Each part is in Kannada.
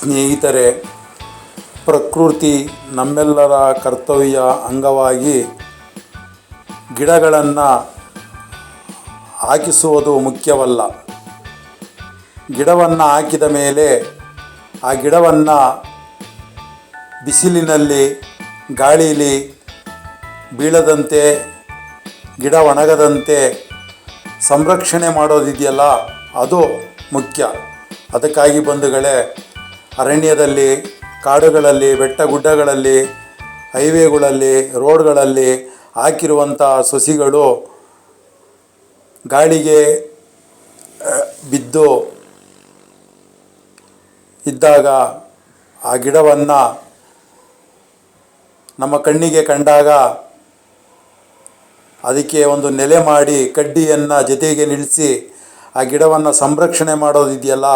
ಸ್ನೇಹಿತರೆ, ಪ್ರಕೃತಿ ನಮ್ಮೆಲ್ಲರ ಕರ್ತವ್ಯ ಅಂಗವಾಗಿ ಗಿಡಗಳನ್ನು ಹಾಕಿಸುವುದು ಮುಖ್ಯವಲ್ಲ. ಗಿಡವನ್ನು ಹಾಕಿದ ಮೇಲೆ ಆ ಗಿಡವನ್ನು ಬಿಸಿಲಿನಲ್ಲಿ, ಗಾಳಿಲಿ ಬೀಳದಂತೆ, ಗಿಡ ಒಣಗದಂತೆ ಸಂರಕ್ಷಣೆ ಮಾಡೋದಿದೆಯಲ್ಲ, ಅದು ಮುಖ್ಯ. ಅದಕ್ಕಾಗಿ ಬಂಧುಗಳೇ ಅರಣ್ಯದಲ್ಲಿ, ಕಾಡುಗಳಲ್ಲಿ ಬೆಟ್ಟ ಗುಡ್ಡಗಳಲ್ಲಿ ಹೈವೇಗಳಲ್ಲಿ, ರೋಡ್ಗಳಲ್ಲಿ ಹಾಕಿರುವಂಥ ಸಸಿಗಳು ಗಾಳಿಗೆ ಬಿದ್ದು ಇದ್ದಾಗ ಆ ಗಿಡವನ್ನು ನಮ್ಮ ಕಣ್ಣಿಗೆ ಕಂಡಾಗ ಅದಕ್ಕೆ ಒಂದು ನೆಲೆ ಮಾಡಿ ಕಡ್ಡಿಯನ್ನು ಜೊತೆಗೆ ನಿಲ್ಲಿಸಿ ಆ ಗಿಡವನ್ನು ಸಂರಕ್ಷಣೆ ಮಾಡೋದಿದೆಯಲ್ಲ,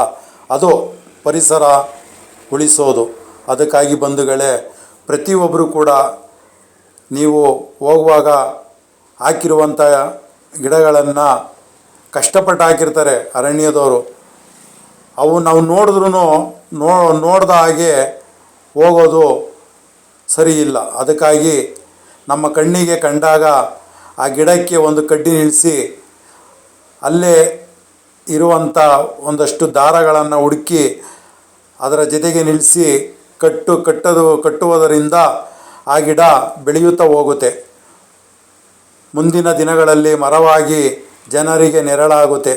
ಅದು ಪರಿಸರ ಉಳಿಸೋದು. ಅದಕ್ಕಾಗಿ ಬಂಧುಗಳೇ ಪ್ರತಿಯೊಬ್ಬರು ಕೂಡ ನೀವು ಹೋಗುವಾಗ ಹಾಕಿರುವಂಥ ಗಿಡಗಳನ್ನು ಕಷ್ಟಪಟ್ಟು ಹಾಕಿರ್ತಾರೆ ಅರಣ್ಯದವರು. ಅವು ನಾವು ನೋಡಿದ್ರೂ ನೋ, ನೋಡಿದ ಹಾಗೆ ಹೋಗೋದು ಸರಿ ಇಲ್ಲ. ಅದಕ್ಕಾಗಿ ನಮ್ಮ ಕಣ್ಣಿಗೆ ಕಂಡಾಗ ಆ ಗಿಡಕ್ಕೆ ಒಂದು ಕಡ್ಡಿ ನಿಲ್ಲಿಸಿ ಅಲ್ಲೇ ಇರುವಂಥ ಒಂದಷ್ಟು ದಾರಗಳನ್ನು ಹುಡುಕಿ ಅದರ ಜೊತೆಗೆ ನಿಲ್ಲಿಸಿ ಕಟ್ಟು ಕಟ್ಟದು ಕಟ್ಟುವುದರಿಂದ ಆ ಗಿಡ ಬೆಳೆಯುತ್ತಾ ಹೋಗುತ್ತೆ. ಮುಂದಿನ ದಿನಗಳಲ್ಲಿ ಮರವಾಗಿ ಜನರಿಗೆ ನೆರಳಾಗುತ್ತೆ.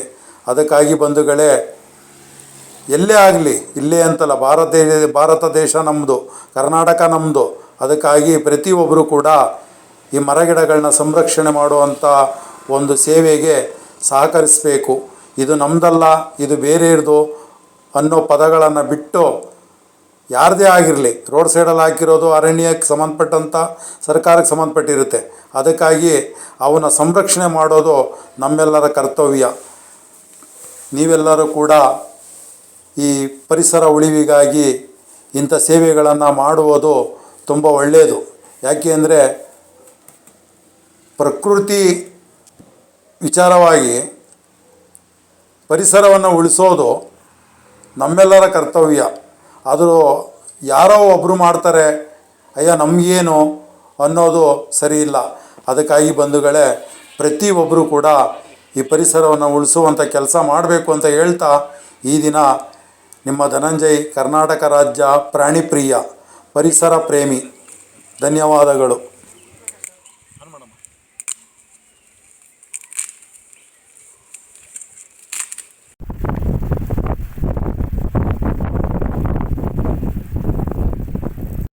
ಅದಕ್ಕಾಗಿ ಬಂಧುಗಳೇ, ಎಲ್ಲೇ ಆಗಲಿ, ಇಲ್ಲೇ ಅಂತಲ್ಲ, ಭಾರತ ಭಾರತ ದೇಶ ನಮ್ಮದು ಕರ್ನಾಟಕ ನಮ್ಮದು ಅದಕ್ಕಾಗಿ ಪ್ರತಿಯೊಬ್ಬರು ಕೂಡ ಈ ಮರಗಿಡಗಳನ್ನ ಸಂರಕ್ಷಣೆ ಮಾಡುವಂಥ ಒಂದು ಸೇವೆಗೆ ಸಹಕರಿಸಬೇಕು. ಇದು ನಮ್ಮದಲ್ಲ ಇದು ಬೇರೆಯದು ಅನ್ನೋ ಪದಗಳನ್ನು ಬಿಟ್ಟು ಯಾರದೇ ಆಗಿರಲಿ, ರೋಡ್ ಸೈಡಲ್ಲಿ ಹಾಕಿರೋದು ಅರಣ್ಯಕ್ಕೆ ಸಂಬಂಧಪಟ್ಟಂಥ ಸರ್ಕಾರಕ್ಕೆ ಸಂಬಂಧಪಟ್ಟಿರುತ್ತೆ. ಅದಕ್ಕಾಗಿ ಅವನ ಸಂರಕ್ಷಣೆ ಮಾಡೋದು ನಮ್ಮೆಲ್ಲರ ಕರ್ತವ್ಯ. ನೀವೆಲ್ಲರೂ ಕೂಡ ಈ ಪರಿಸರ ಉಳಿವಿಗಾಗಿ ಇಂಥ ಸೇವೆಗಳನ್ನು ಮಾಡುವುದು ತುಂಬ ಒಳ್ಳೆಯದು ಯಾಕೆ ಅಂದರೆ ಪ್ರಕೃತಿ ವಿಚಾರವಾಗಿ ಪರಿಸರವನ್ನು ಉಳಿಸೋದು ನಮ್ಮೆಲ್ಲರ ಕರ್ತವ್ಯ. ಆದರೂ ಯಾರೋ ಒಬ್ಬರು ಮಾಡ್ತಾರೆ, ಅಯ್ಯ, ನಮಗೇನು? ಅನ್ನೋದು ಸರಿ ಇಲ್ಲ ಅದಕ್ಕಾಗಿ ಬಂಧುಗಳೇ ಪ್ರತಿಯೊಬ್ಬರು ಕೂಡ ಈ ಪರಿಸರವನ್ನು ಉಳಿಸುವಂಥ ಕೆಲಸ ಮಾಡಬೇಕು ಅಂತ ಹೇಳ್ತಾ ಈ ದಿನ ನಿಮ್ಮ ಧನಂಜಯ್, ಕರ್ನಾಟಕ ರಾಜ್ಯ ಪ್ರಾಣಿ ಪ್ರಿಯ, ಪರಿಸರ ಪ್ರೇಮಿ. ಧನ್ಯವಾದಗಳು.